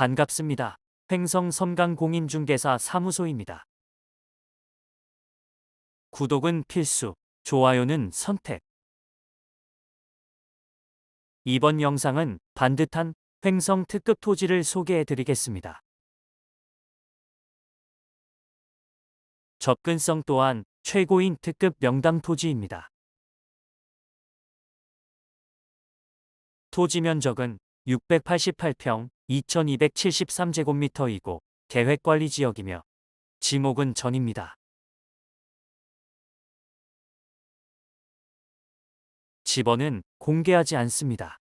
반갑습니다. 횡성 섬강 공인중개사 사무소입니다. 구독은 필수, 좋아요는 선택. 이번 영상은 반듯한 횡성 특급 토지를 소개해 드리겠습니다. 접근성 또한 최고인 특급 명당 토지입니다. 토지 면적은 688평 2273제곱미터이고 계획관리 지역이며 지목은 전입니다. 집원은 공개하지 않습니다.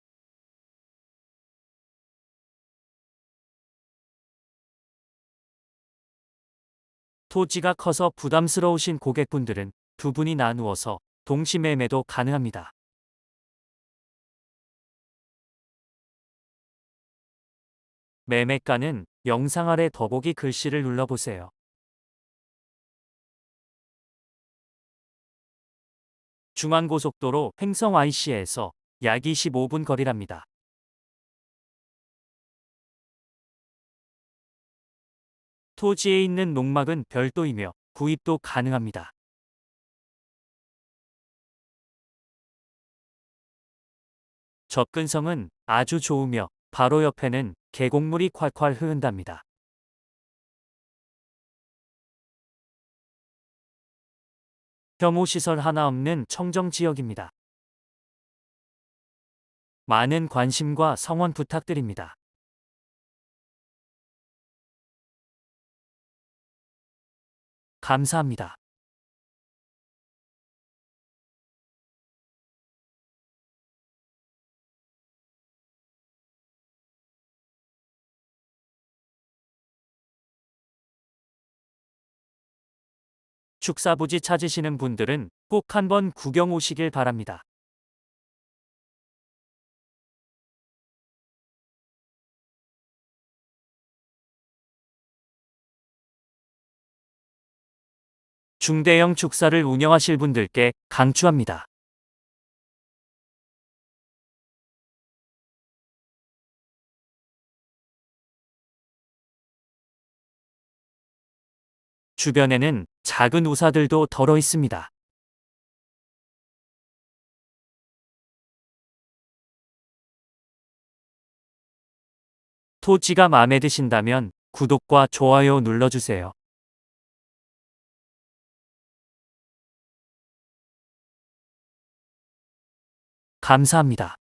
토지가 커서 부담스러우신 고객분들은 두 분이 나누어서 동시매매도 가능합니다. 매매가는 영상 아래 더보기 글씨를 눌러보세요. 중앙고속도로 횡성 IC에서 약 25분 거리랍니다. 토지에 있는 농막은 별도이며 구입도 가능합니다. 접근성은 아주 좋으며 바로 옆에는 계곡물이 콸콸 흐른답니다. 혐오시설 하나 없는 청정지역입니다. 많은 관심과 성원 부탁드립니다. 축사부지 찾으시는 분들은 꼭 한번 구경 오시길 바랍니다. 중대형 축사를 운영하실 분들께 강추합니다. 주변에는 작은 우사들도 덜어 있습니다. 토지가 마음에 드신다면 구독과 좋아요 눌러주세요. 감사합니다.